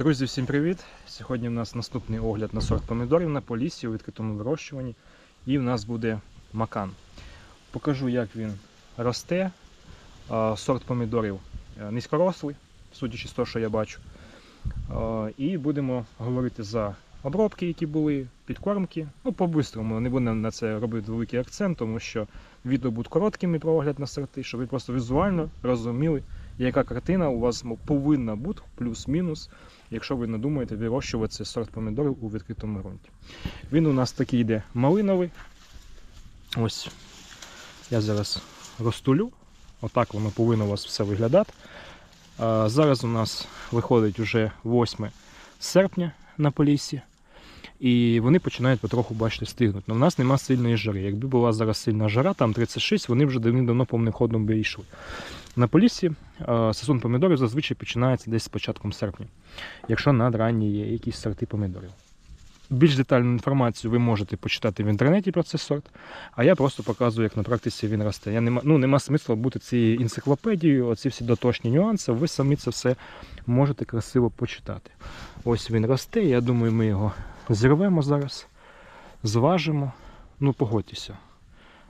Друзі, всім привіт! Сьогодні у нас наступний огляд на сорт помідорів на полісі у відкритому вирощуванні. І в нас буде макан. Покажу, як він росте. Сорт помідорів е, низькорослий, судячи з того, що я бачу. І будемо говорити за обробки, які були, підкормки. Ну, по-бистрому, не будемо на це робити великий акцент, тому що відео будуть короткими про огляд на сорти, щоб ви просто візуально розуміли, яка картина у вас повинна бути, плюс-мінус, якщо ви не думаєте вирощувати сорт помідорів у відкритому ґрунті. Він у нас такий йде малиновий. Ось я зараз розтулю. Отак воно повинно у вас все виглядати. А, Зараз у нас виходить уже 8 серпня на полісі. І вони починають потроху, бачите, стигнути. Але в нас нема сильної жари. Якби була зараз сильна жара, там 36, вони вже давним-давно повним ходом би йшли. На полісі е, сезон помідорів зазвичай починається десь з початком серпня, якщо надранні є якісь сорти помідорів. Більш детальну інформацію ви можете почитати в інтернеті про цей сорт, а я просто показую, як на практиці він росте. Я нема, ну, нема смисла бути цією енциклопедією, оці всі доточні нюанси, ви самі це все можете красиво почитати. Ось він росте, я думаю, ми його зірвемо зараз, зважимо. Ну, погодьтеся,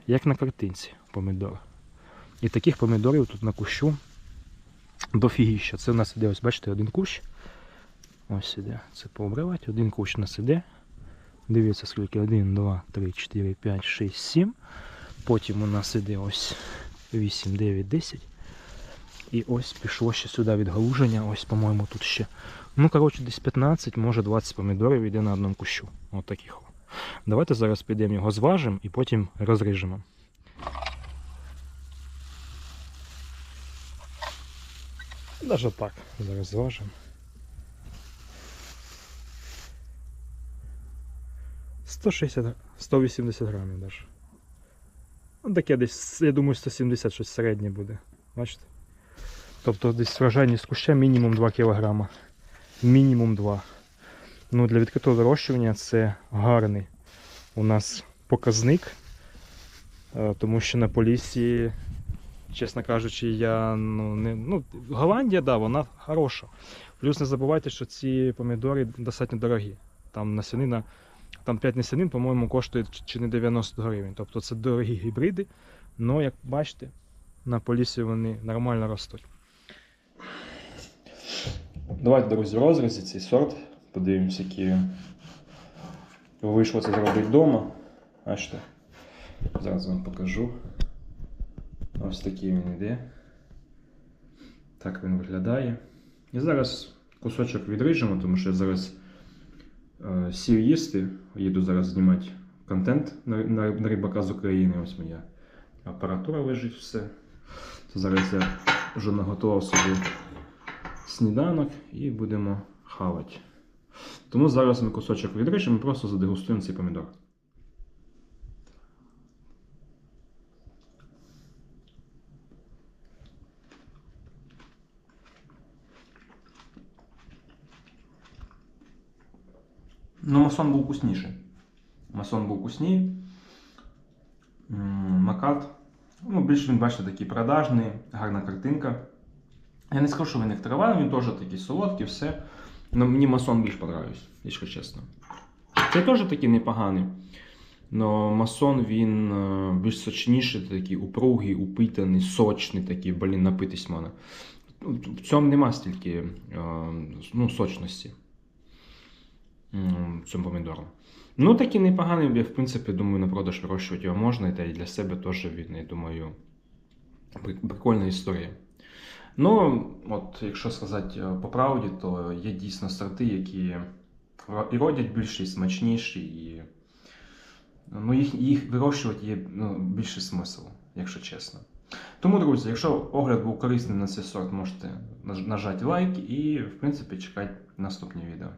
як на картинці помідор. І таких помідорів тут на кущу дофігіща. Це у нас іде, ось бачите, один кущ. Ось іде. Це пообривати. Один кущ у нас іде. Дивіться, скільки. 1, 2, 3, 4, 5, 6, 7. Потім у нас іде ось 8, 9, 10. І ось пішло ще сюди відгалуження. Ось, по-моєму, тут ще. Ну, коротше, десь 15, може 20 помідорів йде на одному кущу. От таких. Давайте зараз підемо його зважимо і потім розріжемо. Даже так, зараз зважимо. 160, 180 грамів даже. Ну, таке десь, я думаю, 170 щось середнє буде. Бачите? Тобто десь врожайність куща мінімум 2 кг. Мінімум 2. Ну, для відкритого вирощування це гарний у нас показник. Е, Тому що на Поліссі, чесно кажучи, я ну, не. Ну, Голландія, да, вона хороша. Плюс не забувайте, що ці помідори достатньо дорогі. Там насінина, там 5 насінин, по-моєму, коштує чи- не 90 гривень. Тобто це дорогі гібриди. але, як бачите, на Поліссі вони нормально ростуть. Давайте, друзі, в розрізі цей сорт. Подивимося, він. Вийшло це зробити вдома. Бачите? Зараз вам покажу. Ось такий він йде. Так він виглядає. І зараз кусочок відріжемо, тому що я зараз е, сів їсти. Їду зараз знімати контент на, на, на рибака з України. Ось моя апаратура лежить все. Це зараз я вже наготував собі сніданок і будемо хавати. Тому зараз ми кусочок відріжемо і просто задегустуємо цей помідор. Ну, масон був вкусніший. Масон був вкусніший. М, Макат. Ну, більш він, бачите, такий продажний, гарна картинка. Я не скажу, що він тривалий, він теж такий солодкий, все. Но мені масон більш подобається, якщо чесно. Це теж такий непоганий. Но масон він е, більш сочніший, такий упругий, упитаний, сочний, такий, блін, напитись можна. Ну, В цьому нема стільки е, ну, сочності. М, Цьому помідору. Ну, такий непоганий, я в принципі, думаю, на продаж вирощувати його можна, і та й для себе теж він, я думаю, прикольна історія. Ну, от, якщо сказати е, по правді, то є дійсно сорти, які і родять більше, і смачніші, і ну, їх, їх вирощувати є ну, більший смисл, якщо чесно. Тому, друзі, якщо огляд був корисний на цей сорт, можете нажати лайк і, в принципі, чекати наступні відео.